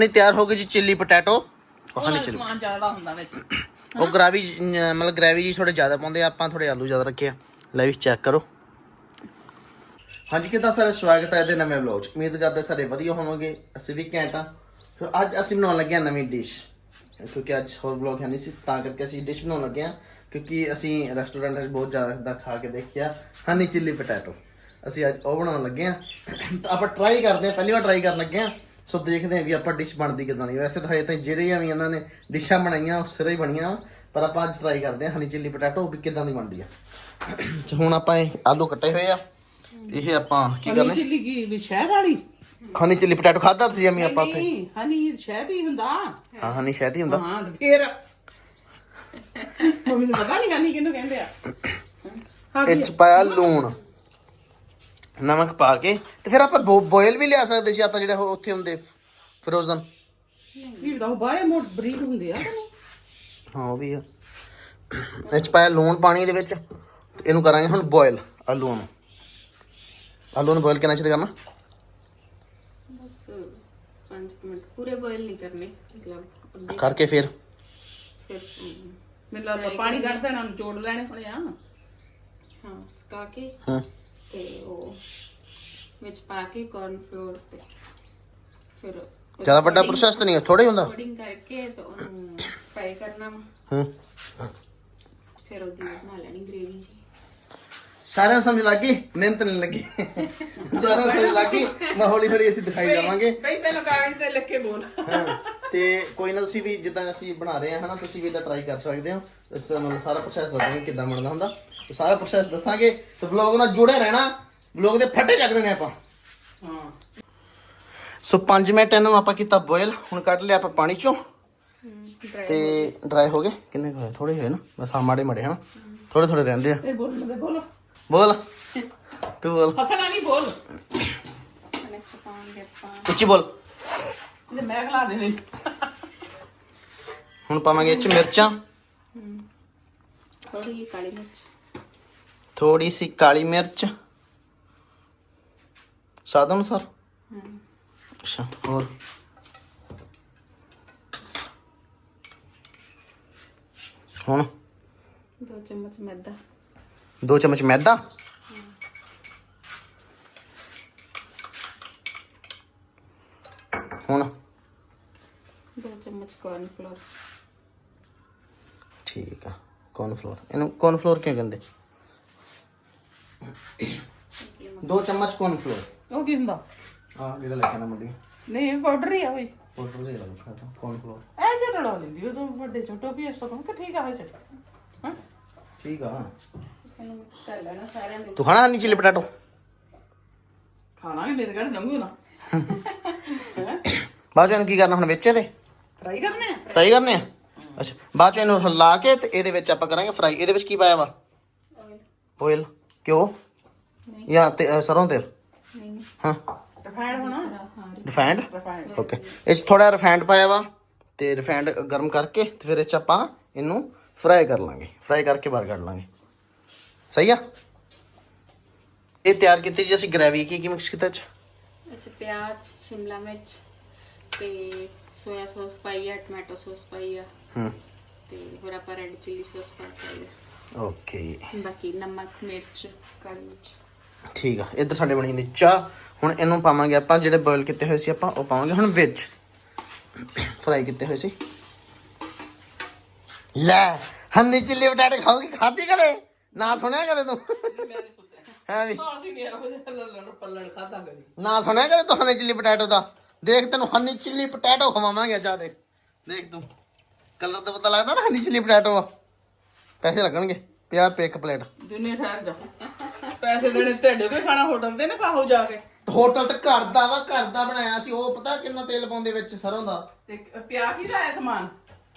ਨਹੀਂ ਤਿਆਰ ਹੋ ਗਈ ਜੀ ਚਿੱਲੀ ਪੋਟੈਟੋ। ਨਹੀਂ ਚਿੱਲੀ। ਸਮਾਨ ਜ਼ਿਆਦਾ ਹੁੰਦਾ ਵਿੱਚ। ਉਹ ਗ੍ਰਾਵੀ ਮਤਲਬ ਗ੍ਰੈਵੀ ਜੀ ਥੋੜੇ ਜ਼ਿਆਦਾ ਪਾਉਂਦੇ ਆ। ਆਪਾਂ ਥੋੜੇ ਆਲੂ ਜ਼ਿਆਦਾ ਰੱਖੇ ਆ। ਲੈ ਵੀ ਚੈੱਕ ਕਰੋ। ਹਾਂਜੀ ਕਿਦਾਂ ਸਾਰੇ ਸਵਾਗਤ ਹੈ ਇਹਦੇ ਨਵੇਂ ਵਲੌਗ 'ਚ? ਉਮੀਦ ਕਰਦੇ ਸਾਰੇ ਵਧੀਆ ਹੋਵੋਗੇ। ਅਸੀਂ ਵੀ ਘੈਂਟ ਆ। ਸੋ ਅੱਜ ਅਸੀਂ ਬਣਾਉਣ ਲੱਗੇ ਹਾਂ ਨਵੀਂ ਡਿਸ਼ ਕਿਉਂਕਿ ਅੱਜ ਹੋਰ ਵਲੌਗ ਹੈ ਨਹੀਂ ਸੀ ਤਾਂ ਕਰਕੇ ਅਸੀਂ ਡਿਸ਼ ਬਣਾਉਣ ਲੱਗੇ ਹਾਂ। ਕਿਉਂਕਿ ਅਸੀਂ ਰੈਸਟੋਰੈਂਟ ਵਿੱਚ ਬਹੁਤ ਜ਼ਿਆਦਾ ਦਾ ਖਾ ਕੇ ਦੇਖਿਆ। Honey chilli potato. ਅਸੀਂ ਅੱਜ ਉਹ ਬਣਾਉਣ ਲੱਗੇ ਹਾਂ। ਤਾਂ ਆਪਾਂ ਟਰਾਈ ਕਰਦੇ ਹਾਂ ਪਹਿਲੀ ਵਾਰ ਟਰਾਈ ਕਰਨ ਲੱਗੇ ਹਾਂ। ਸੋ ਦੇਖਦੇ ਹਾਂ ਵੀ ਆਪਾਂ ਡਿਸ਼ ਬਣਦੀ ਕਿਦਾਂ ਦੀ। ਵੈਸੇ ਤਾਂ ਹਜੇ ਤਾਈਂ ਜਿਹੜੀਆਂ ਵੀ ਇਹਨਾਂ ਨੇ ਡਿਸ਼ਾਂ ਬਣਾਈਆਂ ਉਹ ਸਿਰੇ ਹੀ ਬਣੀਆਂ ਪਰ ਆਪਾਂ ਅੱਜ ਟਰਾਈ ਕਰਦੇ ਹਾਂ ਹਨੀ ਚਿੱਲੀ ਪੋਟੈਟੋ ਵੀ ਕਿਦਾਂ ਦੀ ਬਣਦੀ ਆ। ਤੇ ਹੁਣ ਆਪਾਂ ਇਹ ਆਲੂ ਕੱਟੇ ਹੋਏ ਆ। ਇਹ ਆਪਾਂ ਕੀ ਹਨੀ ਕਰਨੇ? ਚਿੱਲੀ ਕੀ ਵੀ ਸ਼ਹਿਦ ਵਾਲੀ? ਹਨੀ ਚਿੱਲੀ ਪੋਟੈਟੋ ਖਾਦਾ ਸੀ ਜਮੀ ਆਪਾਂ ਉੱਥੇ? ਨਹੀਂ ਹਨੀ ਸ਼ਹਿਦ ਹੀ ਹੁੰਦਾ। ਹਾਂ ਹਨੀ ਸ਼ਾਇਦ ਹੀ ਹੁੰਦਾ। ਹਾਂ ਤੇ ਫੇਰ। ਮੰਮੀ ਨੂੰ ਪਤਾ ਨਹੀਂ ਹਨੀ ਕਿਹਨੂੰ ਕਹਿੰਦੇ ਆ। ਹਾਂ ਇਹ ਚ ਪਾਇਆ ਲੂਣ। ਨਮਕ ਪਾ ਕੇ ਤੇ ਫਿਰ ਆਪਾਂ ਬੋਇਲ ਵੀ ਲਿਆ ਸਕਦੇ ਸੀ ਆਪਾਂ ਜਿਹੜੇ ਉਹ ਉੱਥੇ ਹੁੰਦੇ ਫਰੋਜ਼ਨ ਵੀ ਤਾਂ ਬਾਰੇ ਮੋਟ ਬਰੀਕ ਹੁੰਦੇ ਆ ਹਾਂ ਉਹ ਵੀ ਆ। ਇਹ ਚ ਪਾਇਆ ਲੂਣ ਪਾਣੀ ਦੇ ਵਿੱਚ ਤੇ ਇਹਨੂੰ ਕਰਾਂਗੇ ਹੁਣ ਬੋਇਲ ਆਲੂਆਂ ਨੂੰ। ਆਲੂ ਨੂੰ ਬੋਇਲ ਕਿੰਨਾ ਚਿਰ ਕਰਨਾ? ਬਸ 5 ਮਿੰਟ ਪੂਰੇ ਬੋਇਲ ਨਹੀਂ ਕਰਨੇ ਮਤਲਬ ਕਰਕੇ ਫਿਰ। ਫਿਰ ਮੈਨੂੰ ਲੱਗਦਾ ਪਾਣੀ ਕੱਢ ਦੇਣਾ ਨਿਚੋੜ ਲੈਣੇ ਹੋਣੇ ਆ ਹਾਂ ਸਕਾ ਕੇ। ਹਾਂ। ਤੇ ਉਹ ਵਿੱਚ ਪਾ ਕੇ corn flour ਤੇ ਫਿਰ ਜ਼ਿਆਦਾ ਵੱਡਾ ਪ੍ਰੋਸੈਸ ਤਾਂ ਨਹੀਂ ਥੋੜਾ ਹੀ ਹੁੰਦਾ। ਕੋਡਿੰਗ ਕਰਕੇ ਤੇ ਉਹਨੂੰ ਫਰਾਈ ਕਰਨਾ ਵਾ। ਹੂੰ। ਫਿਰ ਉਹਦੀ ਬਣਾ ਲੈਣੀ ਗ੍ਰੇਵੀ ਜੀ। ਸਾਰਿਆਂ ਨੂੰ ਸਮਝ ਲੱਗ ਗਈ? ਮਿਹਨਤ ਨਹੀਂ ਲੱਗੀ। ਸਾਰਿਆਂ ਨੂੰ ਸਮਝ ਲੱਗ ਗਈ? ਮੈਂ ਹੌਲੀ ਹੌਲੀ ਅਸੀਂ ਦਿਖਾਈ ਜਾਵਾਂਗੇ ਬਈ ਪਹਿਲਾਂ ਕਾਗਜ਼ ਤੇ ਲਿਖ ਕੇ ਬੋਲ। ਹਾਂ, ਤੇ ਕੋਈ ਨਾ ਤੁਸੀਂ ਵੀ ਜਿੱਦਾਂ ਅਸੀਂ ਬਣਾ ਰਹੇ ਹਾਂ ਹਨਾ ਤੁਸੀਂ ਵੀ ਇਹਦਾ ਟਰਾਈ ਕਰ ਸਕਦੇ ਹੋ। ਇਸ ਮਤਲਬ ਸਾਰਾ ਪ੍ਰੋਸੈਸ ਦੱਸਾਂਗੇ ਕਿੱਦਾਂ ਬਣਦਾ ਹੁੰਦਾ। ਤੇ ਸਾਰਾ ਪ੍ਰੋਸੈਸ ਦੱਸਾਂਗੇ। ਤੇ ਵਲੌਗ ਨਾਲ ਜੁੜੇ ਰਹਿਣਾ। ਵਲੌਗ ਦੇ ਫੱਟੇ ਚੱਕ ਦੇਣੇ ਆਪਾਂ। ਹਾਂ। ਸੋ 5 ਮਿੰਟ ਇਹਨੂੰ ਆਪਾਂ ਕੀਤਾ ਬੋਇਲ ਹੁਣ ਕੱਢ ਲਿਆ ਆਪਾਂ ਪਾਣੀ ਚੋਂ। ਤੇ ਡਰਾਈ ਹੋ ਗਏ। ਕਿੰਨੇ ਕੁ ਹੋਏ? ਥੋੜੇ ਹੋਏ ਨਾ। ਬਸ ਆ ਮਾੜੇ ਮਾੜੇ ਹਨਾ। ਥੋੜੇ ਥੋੜੇ ਰਹਿੰਦੇ ਆ। ਇਹ ਬੋਲ ਬੋਲ। ਬੋਲ। ਤੂੰ ਬੋਲ। ਹਸਣਾ ਨਹੀਂ ਬੋਲ। ਕਨੈਕਟ ਪਾਉਂਗੇ ਆਪਾਂ ਉੱਚੀ ਬੋਲ। ਇਹ ਮੈਂ ਖਲਾ ਦੇਣੀ। ਹੁਣ ਪਾਵਾਂਗੇ ਇਹ ਚ ਮਿਰਚਾਂ। ਥੋੜੀ ਜਿਹੀ ਕਾਲੀ ਮਿਰਚ ਥੋੜੀ ਸੀ ਕਾਲੀ ਮਿਰਚ। ਸਵਾਦ ਅਨੁਸਾਰ। ਹਮ, ਅੱਛਾ ਹੋਰ। ਹੁਣ। ਦੋ ਚਮਚ ਮੈਦਾ। ਦੋ ਚਮਚ ਮੈਦਾ। ਹੁਣ ਦੋ ਚਮਚ corn flour ਠੀਕ ਆ ਕੌਰਨ ਇਹਨੂੰ ਕੌਰਨ ਕਿਉਂ ਕਹਿੰਦੇ? ਦੋ ਚਮਚ ਕੌਰਨ ਉਹ ਕੀ ਹੁੰਦਾ? ਆ ਜਿਹੜਾ ਲਿਖਿਆ ਨਾ ਮੰਡੀ। ਨਹੀਂ ਪਾਊਡਰ ਹੀ ਆ ਬਈ। ਪਾਊਡਰ ਦੇ ਲਿਖਿਆ ਕੌਰਨ ਇਹ ਜੇ ਰਲਾ ਲੈਂਦੀ ਉਹ ਤਾਂ ਵੱਡੇ ਛੋਟੋ ਵੀ ਇਸ ਤੋਂ ਕਿ ਠੀਕ ਆ ਹਾਂ ਠੀਕ ਆ। ਉਸ ਨੂੰ ਮਿਕਸ ਕਰ ਲੈਣਾ ਸਾਰਿਆਂ ਦੇ। ਤੂੰ ਖਾਣਾ ਨਹੀਂ ਚਿੱਲੀ ਪਟਾਟੋ? ਖਾਣਾ ਵੀ ਮੇਰੇ ਘਰ ਜੰਗੂ ਨਾ। ਬਾਅਦ ਚ ਇਹਨੂੰ ਕੀ ਕਰਨਾ ਹੁਣ ਵਿੱਚ ਇਹਦੇ? ਟਰਾਈ ਕਰਨੇ ਆ? ਫਰਾਈ ਕਰਨੇ ਆ? ਅੱਛਾ ਬਾਅਦ ਚ ਇਹਨੂੰ ਹਿਲਾ ਕੇ ਤੇ ਇਹਦੇ ਵਿੱਚ ਆਪਾਂ ਕਰਾਂਗੇ ਫਰਾਈ ਇਹਦੇ ਵਿੱਚ ਕੀ ਪਾਇਆ ਵਾ? ਆਇਲ ਘਿਓ ਨਹੀਂ। ਜਾਂ ਤੇ ਅ, ਸਰੋਂ ਤੇਲ? ਨਹੀਂ ਹਾਂ। ਰਿਫਾਈਂਡ ਹੋਣਾ? ਰਿਫਾਈਂਡ ਰਿਫਾਈਂਡ ਓਕੇ ਇਹ 'ਚ ਥੋੜਾ ਰਿਫਾਈਂਡ ਪਾਇਆ ਵਾ ਤੇ ਰਿਫਾਈਂਡ ਗਰਮ ਕਰਕੇ ਤੇ ਫਿਰ ਇਹ 'ਚ ਆਪਾਂ ਇਹਨੂੰ ਫਰਾਈ ਕਰ ਲਾਂਗੇ ਫਰਾਈ ਕਰਕੇ ਬਾਹਰ ਕੱਢ ਲਾਂਗੇ। ਸਹੀ ਆ? ਇਹ ਤਿਆਰ ਕੀਤੀ ਜੀ ਅਸੀਂ ਗ੍ਰੇਵੀ ਕੀ ਕੀ ਮਿਕਸ ਕੀਤਾ 'ਚ ਅੱਛਾ ਪਿਆਜ਼ ਸ਼ਿਮਲਾ ਮਿਰਚ ਤੇ ਸੋਇਆ ਸੌਸ ਪਾਈ ਆ ਟੋਮੈਟੋ ਸੌਸ ਪਾਈ ਆ। ਹੂੰ। ਤੇ ਹੋਰ ਆਪਾਂ ਰੈੱਡ ਚਿੱਲੀ ਸੌਸ ਪਾਈ ਆ। ਓਕੇ। ਬਾਕੀ ਨਮਕ ਮਿਰਚ ਕਾਲੀ ਮਿਰਚ। ਠੀਕ ਆ ਇੱਧਰ ਸਾਡੇ ਬਣੀ ਜਾਂਦੀ ਚਾਹ। ਹੁਣ ਇਹਨੂੰ ਪਾਵਾਂਗੇ ਆਪਾਂ ਜਿਹੜੇ ਬੋਇਲ ਕੀਤੇ ਹੋਏ ਸੀ ਆਪਾਂ ਉਹ ਪਾਵਾਂਗੇ। ਹੁਣ ਵਿੱਚ ਫਰਾਈ ਕੀਤੇ ਹੋਏ ਸੀ। ਲੈ ਹੰਨੀ ਚਿੱਲੀ ਪਟਾਟੇ ਖਾਓਗੇ ਖਾਦੀ ਕਦੇ? ਨਾ ਸੁਣਿਆ ਕਦੇ ਤੂੰ? ਹੈ ਵੀ? ਅਸੀਂ ਨਹੀਂ ਲੱਲਣ ਪੱਲਣ ਖਾਦਾ ਕਰੀ ਨਾ ਸੁਣਿਆ ਕਦੇ ਤੂੰ ਹਨੀ ਚਿੱਲੀ ਪਟੈਟੋ ਦਾ? ਦੇਖ ਤੈਨੂੰ ਹਨੀ ਚਿੱਲੀ ਪਟੈਟੋ ਖਵਾਵਾਂਗੇ ਅੱਜ ਆ ਦੇਖ। ਦੇਖ ਤੂੰ। ਕਲਰ ਤਾਂ ਪਤਾ ਲੱਗਦਾ ਨਾ ਹਨੀ ਚਿੱਲੀ ਪਟੈਟੋ ਆ। ਪੈਸੇ ਲੱਗਣਗੇ 50 ਰੁਪਏ ਇੱਕ ਪਲੇਟ। ਦੁਨੀਆ ਠਹਿਰ ਜਾ। ਪੈਸੇ ਦੇਣੇ ਤੁਹਾਡੇ ਕੋਈ ਖਾਣਾ ਹੋਟਲ ਤੇ ਨਾ ਖਾਓ ਜਾ ਕੇ? ਹੋਟਲ ਤੇ ਘਰ ਦਾ ਵਾ ਘਰ ਦਾ ਬਣਾਇਆ ਸੀ ਉਹ ਪਤਾ ਕਿੰਨਾ ਤੇਲ ਪਾਉਂਦੇ ਵਿੱਚ ਸਰੋਂ ਦਾ? ਤੇ ਪਿਆ ਕੀ ਲਾਇਆ ਸਮਾਨ?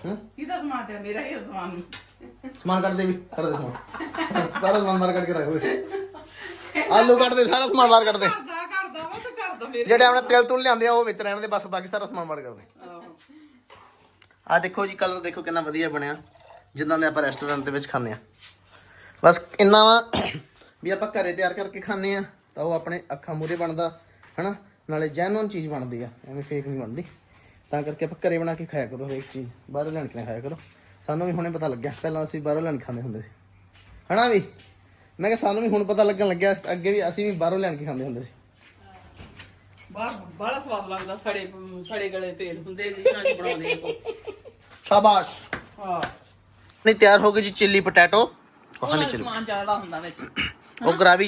ਹੂੰ? ਕਿਹਦਾ ਸਮਾਨ ਮੇਰਾ ਹੀ ਆ ਸਮਾਨ। ਸਮਾਨ ਕੱਢ ਦੇ ਵੀ ਕੱਢ ਦੇ ਸਮਾਨ। ਸਾਰਾ ਸਮਾਨ ਬਾਹਰ ਕੱਢ ਕੇ ਰੱਖ ਦੇ। ਆਲੂ ਕੱਢ ਦੇ ਸਾਰਾ ਸਮਾਨ ਬਾਹਰ ਕੱਢ ਦੇ। ਕਰਦਾ ਕਰਦਾ ਵਾ ਤੇ ਕਰਦਾ ਮੇਰੇ ਜਿਹੜੇ ਆਪਣੇ ਤੇਲ ਤੁਲ ਲਿਆਂਦੇ ਆ ਉਹ ਵਿੱਚ ਰਹਿਣ ਦੇ ਬਸ ਬਾਕੀ ਸਾਰਾ ਸਮਾਨ ਬਾਹਰ ਕਰ ਦੇ। ਆਹੋ। ਆ ਦੇਖੋ ਜੀ ਕਲਰ ਦੇਖੋ ਕਿੰਨਾ ਵਧੀਆ ਬਣਿਆ। ਜਿੱਦਾਂ ਦੇ ਆਪਾਂ ਰੈਸਟੋਰੈਂਟ ਦੇ ਵਿੱਚ ਖਾਂਦੇ ਆ। ਬਸ ਇੰਨਾ ਵਾ ਵੀ ਆਪਾਂ ਘਰੇ ਤਿਆਰ ਕਰਕੇ ਖਾਂਦੇ ਆ ਤਾਂ ਉਹ ਆਪਣੇ ਅੱਖਾਂ ਮੂਰੇ ਬਣਦਾ ਹਨਾ? ਨਾਲੇ ਜੈਨੂਨ ਚੀਜ਼ ਬਣਦੀ ਆ ਐਵੇਂ ਫੇਕ ਨਹੀਂ ਬਣਦੀ। ਤਾਂ ਕਰਕੇ ਆਪਾਂ ਘਰੇ ਬਣਾ ਕੇ ਖਾਇਆ ਕਰੋ ਹਰੇਕ ਚੀਜ਼ ਬਾਹਰੋਂ ਲੈਣ ਕੇ ਨਾ ਖਾਇਆ ਕਰੋ। ਸਾਨੂੰ ਵੀ ਹੁਣੇ ਪਤਾ ਲੱਗਿਆ ਪਹਿਲਾਂ ਅਸੀਂ ਬਾਹਰੋਂ ਲੈਣ ਖਾਂਦੇ ਹੁੰਦੇ ਸੀ। ਹਨਾ ਵੀ? ਮੈਂ ਕਿਹਾ ਸਾਨੂੰ ਵੀ ਹੁਣ ਪਤਾ ਲੱਗਣ ਲੱਗਿਆ ਅੱਗੇ ਵੀ ਅਸੀਂ ਵੀ ਬਾਹਰੋਂ ਲੈਣ ਕੇ ਖਾਂਦੇ ਹੁੰਦੇ ਸੀ। ਬਾਹਰ ਬੜਾ ਸਵਾਦ ਲੱਗਦਾ ਸੜੇ ਸੜੇ ਗਲੇ ਤੇਲ ਹੁੰਦੇ ਜਿਹਨਾਂ ਚ ਬਣਾਉਂਦੇ ਆਪਾਂ। ਸ਼ਾਬਾਸ਼। ਹਾਂ। ਨਹੀਂ ਤਿਆਰ ਹੋ ਗਈ ਜੀ ਚਿੱਲੀ ਪੋਟੈਟੋ। ਚ ਚਿੱਲੀ। ਸਮਾਨ ਜ਼ਿਆਦਾ ਹੁੰਦਾ ਵਿੱਚ। ਉਹ ਗ੍ਰਾਵੀ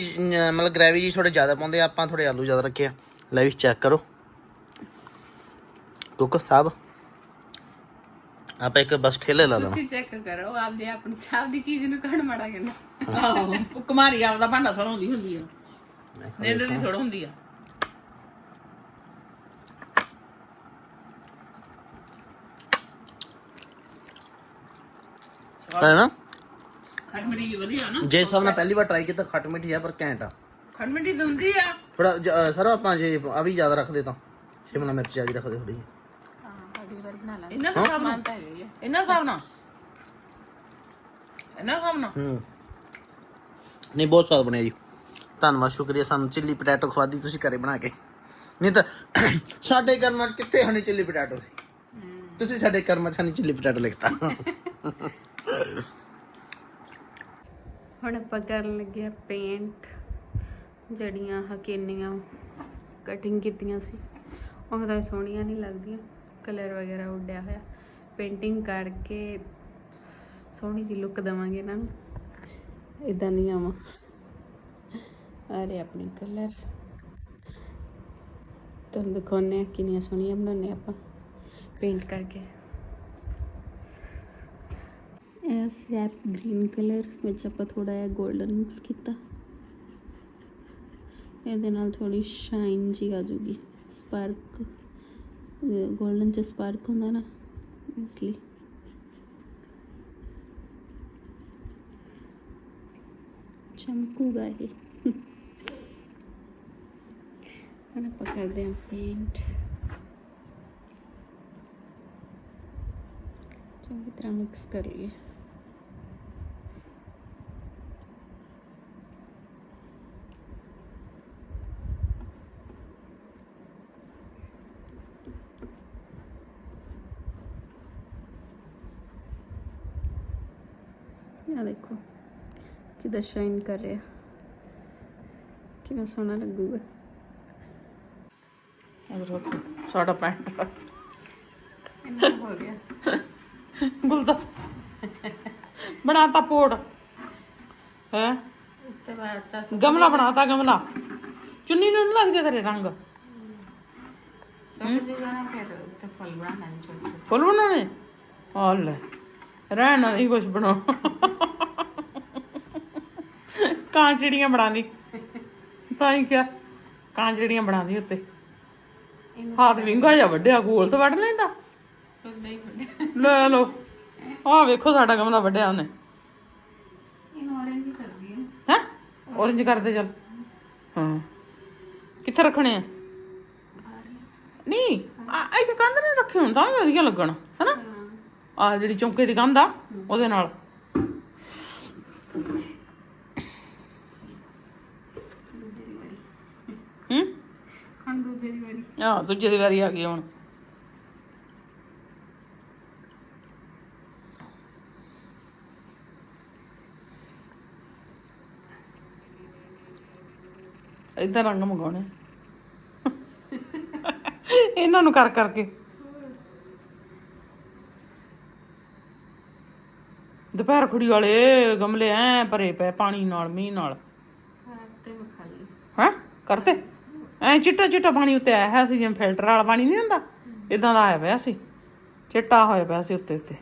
ਮਤਲਬ ਗ੍ਰੈਵੀ ਜੀ ਥੋੜੇ ਜ਼ਿਆਦਾ ਪਾਉਂਦੇ ਆ ਆਪਾਂ ਥੋੜੇ ਆਲੂ ਜ਼ਿਆਦਾ ਰੱਖੇ ਆ। ਲੈ ਵੀ ਚੈੱਕ ਕਰੋ। ਕੁੱਕ ਸਾਹਿਬ। ਆਪਾਂ ਇੱਕ ਬਸ ਠੇਲੇ ਲਾ ਲੈਣਾ ਤੁਸੀਂ ਚੈੱਕ ਕਰੋ ਆਪਦੇ ਆਪਣੀ ਸਾਹ ਦੀ ਚੀਜ਼ ਨੂੰ ਕਹਣ ਮਾੜਾ ਕਹਿੰਦਾ? ਆਹੋ ਉਹ ਕੁਮਾਰੀ ਆਪਦਾ ਭਾਂਡਾ ਸੜਾਉਂਦੀ ਹੁੰਦੀ ਆ। ਨੇੜੇ ਦੀ ਸੜ ਹੁੰਦੀ ਆ। ਹੈ ਨਾ? ਖੰਡ ਮਿੱਠੀ ਵਧੀਆ ਨਾ। ਜੇ ਸਭ ਨੇ ਪਹਿਲੀ ਵਾਰ ਟਰਾਈ ਕੀਤਾ ਖੱਟ ਮਿੱਠੀ ਆ ਪਰ ਘੈਂਟ ਆ। ਖੰਡ ਮਿੱਠੀ ਤਾਂ ਹੁੰਦੀ ਆ। ਥੋੜਾ ਸਰ ਆਪਾਂ ਜੇ ਆ ਵੀ ਜ਼ਿਆਦਾ ਰੱਖਦੇ ਤਾਂ। ਸ਼ਿਮਲਾ ਮਿਰਚ ਜ਼ਿਆਦਾ ਰੱਖਦੇ ਥੋੜੀ ਅਗਲੀ ਵਾਰ ਬਣਾ ਲਾਂਗੇ। ਇਹਨਾਂ ਦਾ ਹਿਸਾਬ ਨਾਲ ਤਾਂ ਹੈਗਾ ਹੀ ਆ। ਇਹਨਾਂ ਹਿਸਾਬ ਨਾਲ ਇਹਨਾਂ ਹਿਸਾਬ ਨਾਲ ਹੂੰ। ਨਹੀਂ ਬਹੁਤ ਸਵਾਦ ਬਣਿਆ ਜੀ। ਧੰਨਵਾਦ ਸ਼ੁਕਰੀਆ। ਸਾਨੂੰ ਚਿੱਲੀ ਪੋਟੈਟੋ ਖਵਾਦੀ ਤੁਸੀਂ ਘਰੇ ਬਣਾ ਕੇ। ਨਹੀਂ ਤਾਂ ਸਾਡੇ ਕਰਮਾਂ 'ਚ ਕਿੱਥੇ ਹਣੀ ਚਿੱਲੀ ਪੋਟੈਟੋ ਸੀ? ਤੁਸੀਂ ਸਾਡੇ ਕਰਮਾਂ 'ਚ ਹਣੀ ਚਿੱਲੀ ਪੋਟੈਟੋ ਲਿਖਤਾ। ਹੁਣ ਆਪਾਂ ਕਰਨ ਲੱਗੇ ਆ ਪੇਂਟ ਜੜੀਆਂ ਹਕੇਨੀਆਂ ਕਟਿੰਗ ਕੀਤੀਆਂ ਸੀ। ਉਹ ਤਾਂ ਸੋਹਣੀਆਂ ਨਹੀਂ ਲੱਗਦੀਆਂ। ਕਲਰ ਵਗੈਰਾ ਉੱਡਿਆ ਹੋਇਆ। ਪੇਂਟਿੰਗ ਕਰਕੇ ਸੋਹਣੀ ਜਿਹੀ ਲੁੱਕ ਦਵਾਂਗੇ ਇਹਨਾਂ ਨੂੰ। ਇਦਾਂ ਨਹੀਂ ਆਵਾਂ ਅਰੇ ਆਪਣੇ ਕਲਰ। ਤੁਹਾਨੂੰ ਦਿਖਾਉਂਦੇ ਆ ਕਿੰਨੀਆਂ ਸੋਹਣੀਆਂ ਬਣਾਉਂਦੇ ਆਪਾਂ ਪੇਂਟ ਕਰਕੇ। ਇਹ ਸੈਪ ਗ੍ਰੀਨ ਕਲਰ ਵਿੱਚ ਆਪਾਂ ਥੋੜਾ ਜਿਹਾ 골ਡਨ ਮਿਕਸ ਕੀਤਾ। ਇਹਦੇ ਨਾਲ ਥੋੜੀ ਸ਼ਾਈਨ ਜੀ ਆ ਜੂਗੀ ਸਪਾਰਕ ਗੋਲਡਨ ਚ ਸਪਾਰਕ ਹੁੰਦਾ ਨਾ, ਇਸ ਲਈ। ਚਮਕੂਗਾ ਇਹ। ਹੁਣ ਆਪਾਂ ਕਰਦੇ ਹਾਂ ਪੇਂਟ ਚੰਗੀ ਤਰ੍ਹਾਂ ਮਿਕਸ ਕਰ ਲਈਏ ਆ ਦੇਖੋ ਕਿਦਾਂ ਸ਼ਾਈਨ ਕਰ ਰਿਹਾ। ਕਿੰਨਾ ਸੋਹਣਾ ਲੱਗੂਗਾ। ਸਾਡਾ ਪੈਂਟ। ਇੰਨਾ ਹੋ ਗਿਆ। ਗੁਲਦਸਤਾ। ਬਣਾਤਾ ਪੋੜ। ਹੈ? ਉੱਤੇ ਬਾਅਦ ਗਮਲਾ ਬਣਾਤਾ ਗਮਲਾ। ਚੁੰਨੀ ਨੂੰ ਨੀ ਲੱਗਦੇ ਤੇਰੇ ਰੰਗ? ਜੂਗਾ ਨਾ ਫਿਰ ਉੱਤੇ ਫੁੱਲ ਬਣਾਉਣਾ ਛੋਟੇ। ਫੁੱਲ ਬਣਾਉਣੇ? ਆ ਲੈ ਰਹਿਣਾ ਨਹੀਂ ਕੁਝ ਬਣਾਓ। ਕਾਂਚੜੀਆਂ ਬਣਾਉਂਦੀ। ਤਾਂ ਹੀ ਕਿਹਾ ਕਾਂਚੜੀਆਂ ਬਣਾਉਂਦੀ ਉੱਤੇ। ਹੱਥ ਵਿੰਗਾ ਜਾ ਵੱਡਿਆ ਗੋਲ ਤੋਂ ਵੱਢ ਲੈਂਦਾ। ਉਦਾਂ ਹੀ ਬਣਿਆ ਲੈ ਲੋ ਆਹ ਵੇਖੋ ਸਾਡਾ ਗਮਲਾ ਵੱਢਿਆ ਉਹਨੇ। ਇਹਨੂੰ orange ਕਰਦੀ ਹੈ ਹੈ? Orange ਕਰਦੇ ਚੱਲ। ਹਾਂ। ਕਿੱਥੇ ਰੱਖਣੇ ਆ? ਨਹੀਂ ਆ ਇੱਥੇ ਕੰਧ ਨੇ ਰੱਖੇ ਹੁਣ ਤਾਂ ਵੀ ਵਧੀਆ ਲੱਗਣ ਹੈਨਾ? ਆ ਜਿਹੜੀ ਚੌਂਕੇ ਦੀ ਕੰਧ ਆ ਉਹਦੇ ਨਾਲ ਦੂਜੇ ਦੀ ਵਾਰੀ ਹੂੰ ਹੁਣ ਦੂਜੇ ਦੀ ਵਾਰੀ। ਆ ਦੂਜੇ ਦੀ ਵਾਰੀ ਆ ਗਈ ਹੁਣ। ਇਦਾਂ ਰੰਗ ਮੰਗਾਉਣੇ। ਇਹਨਾਂ ਨੂੰ ਕਰ ਕਰਕੇ। ਦੁਪਹਿਰ ਖੁੜੀ ਵਾਲੇ ਗਮਲੇ ਐ ਭਰੇ ਪਏ ਪਾਣੀ ਨਾਲ ਮੀਂਹ ਨਾਲ। ਹਾਂ ਤੇ ਮੈਂ ਖਾ ਲਈ ਹੈਂ ਕਰਤੇ? ਐ ਚਿੱਟਾ ਚਿੱਟਾ ਪਾਣੀ ਉੱਤੇ ਆਇਆ ਹੋਇਆ ਸੀ ਜਿਵੇਂ ਫਿਲਟਰ ਵਾਲਾ ਪਾਣੀ ਨਹੀਂ ਹੁੰਦਾ ਇਦਾਂ ਦਾ ਆਇਆ ਪਿਆ ਸੀ ਚਿੱਟਾ ਹੋਇਆ ਪਿਆ ਸੀ ਉੱਤੇ ਉੱਤੇ।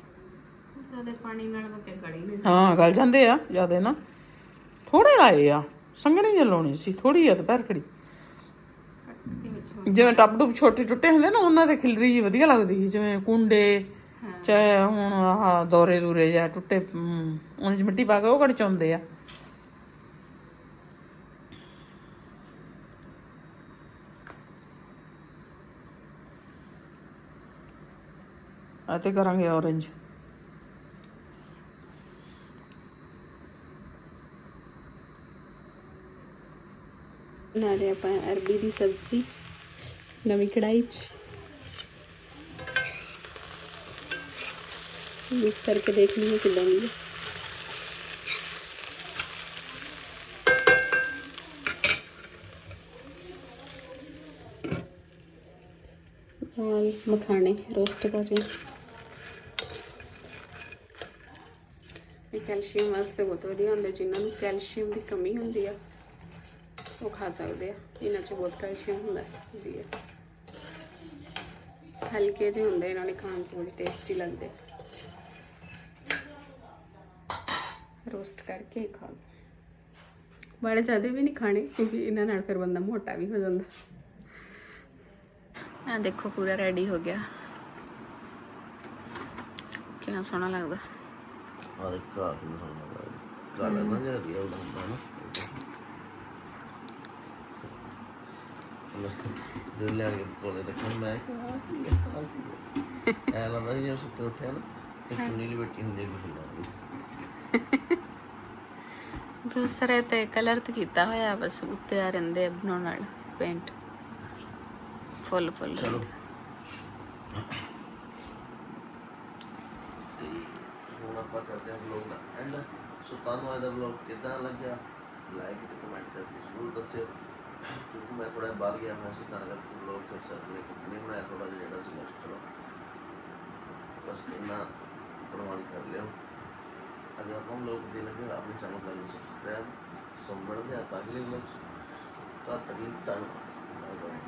ਸਾਡੇ ਪਾਣੀ ਨਾਲ ਮੈਂ ਕਿਹਾ ਗੜੀ ਨਹੀਂ ਹਾਂ ਗਲ ਜਾਂਦੇ ਆ ਜਿਆਦੇ ਨਾ। ਥੋੜੇ ਲਾਏ ਆ ਸੰਘਣੀ ਜਿਹੀ ਲਾਉਣੀ ਸੀ ਥੋੜੀ ਆ ਦੁਪਹਿਰ ਖੜੀ ਦੇ ਜਿਵੇਂ ਟੱਬ ਟੁੱਬ ਛੋਟੇ ਟੁੱਟੇ ਹੁੰਦੇ ਨਾ ਉਹਨਾਂ ਤੇ ਖਿਲਰੀ ਜਿਹੀ ਵਧੀਆ ਲੱਗਦੀ ਸੀ ਜਿਵੇਂ ਕੁੰਡੇ ਚਾਹੇ ਹੁਣ ਆਹ ਦੋਰੇ ਦੂਰੇ ਜਾਂ ਟੁੱਟੇ ਉਹਨਾਂ 'ਚ ਮਿੱਟੀ ਪਾ ਕੇ ਉਹ ਕੜ ਚਾਉਂਦੇ ਆ। ਆ ਤੇ ਕਰਾਂਗੇ orange. ਬਣਾ ਰਹੇ ਆਪਾਂ ਅਰਬੀ ਦੀ ਸਬਜ਼ੀ ਨਵੀਂ ਕੜਾਈ 'ਚ ਯੂਜ਼ ਕਰਕੇ ਦੇਖ ਲਈਏ ਕਿੱਦਾਂ ਦੀ ਹੈ ਦਾਲ ਮਖਾਣੇ ਰੋਸਟ ਕਰ ਰਹੀ ਇਹ ਕੈਲਸ਼ੀਅਮ ਵਾਸਤੇ ਬਹੁਤ ਵਧੀਆ ਹੁੰਦੇ, ਜਿਨ੍ਹਾਂ ਨੂੰ ਕੈਲਸ਼ੀਅਮ ਦੀ ਕਮੀ ਹੁੰਦੀ ਆ, ਉਹ ਖਾ ਸਕਦੇ ਆ ਇਹਨਾਂ 'ਚ ਬਹੁਤ ਕੈਲਸ਼ੀਅਮ ਹੁੰਦਾ ਹੈ ਵਧੀਆ ਹਲਕੇ ਜਿਹੇ ਹੁੰਦੇ, ਇਹਨਾਂ ਨੇ ਖਾਣ 'ਚ ਬੜੇ ਟੇਸਟੀ ਲੱਗਦੇ। ਰੋਸਟ ਕਰਕੇ ਖਾ ਲਓ। ਬੜੇ ਜ਼ਿਆਦਾ ਵੀ ਨਹੀਂ ਖਾਣੇ, ਕਿਉਂਕਿ ਇਹਨਾਂ ਨਾਲ ਫਿਰ ਬੰਦਾ ਮੋਟਾ ਵੀ ਹੋ ਜਾਂਦਾ। ਆ ਦੇਖੋ, ਪੂਰਾ ਰੈਡੀ ਹੋ ਗਿਆ। ਕਿੰਨਾ ਸੋਹਣਾ ਲੱਗਦਾ। ਆ ਦੇ ਕਾ ਕਿੰਨਾ ਸੋਹਣਾ ਲੱਗਦਾ ਕਾਲਾ ਨਾ ਜਿਹਾ ਵਧੀਆ ਹੁੰਦਾ ਨਾ ਦਿਲ ਲੈਣ ਕੇ ਕੋਲੇ ਰੱਖਣ ਮੈਂ ਕਿਹਾ ਆਹ ਕੀ ਹੈ, ਆਹ ਕੀ ਹੈ। ਐ ਲੱਗਦਾ ਜਿਵੇਂ ਸੁੱਤੇ ਉੱਠਿਆ ਨਾ ਇੱਕ ਚੁੰਨੀ ਲਈ ਬੈਠੀ ਹੁੰਦੀ ਹੈ ਕੋਈ ਦੂਸਰੇ ਤੇ ਕਲਰ ਤੇ ਕੀਤਾ ਹੋਇਆ ਬਸ ਉੱਤੇ ਆ ਰਹਿੰਦੇ ਆ ਬਣਾਉਣ ਨਾਲ ਪੇਂਟ ਫੁੱਲ ਫੁੱਲ ਚਲੋ ਤੇ ਹੁਣ ਆਪਾਂ ਕਰਦੇ ਹਾਂ ਵਲੋਗ ਦਾ ਐਂਡ ਸੋ ਤੁਹਾਨੂੰ ਅੱਜ ਦਾ ਵਲੋਗ ਕਿਦਾਂ ਲੱਗਿਆ? ਲਾਈਕ ਤੇ ਕਮੈਂਟ ਕਰਕੇ ਜ਼ਰੂਰ ਦੱਸਿਓ। ਕਿਉਂਕਿ ਮੈਂ ਥੋੜਾ ਬਾਹਰ ਗਿਆ ਹੋਇਆ ਸੀ, ਤਾਂ ਕਰਕੇ ਵਲੋਗ ਫਿਰ ਸਰ ਨੇ ਨਹੀਂ ਬਣਾਇਆ ਥੋੜਾ ਜਿਹਾ ਜਿਹੜਾ ਸੀ ਨੈਕਸਟ ਚਲੋ ਬਸ ਇੰਨਾ ਪ੍ਰਮਾਣ ਕਰ ਲਿਓ। ਅਗਰ ਆਪਾਂ ਲੋਕ ਦੇ ਲੱਗੇ ਆਪਣੇ ਚੈਨਲ ਕਰ ਲਓ ਸਬਸਕ੍ਰਾਈਬ ਸੋ ਮਿਲਦੇ ਆਪਾਂ ਅਗਲੇ ਵਲੋਗ ਤਦ ਤੱਕ ਲਈ ਧੰਨਵਾਦ।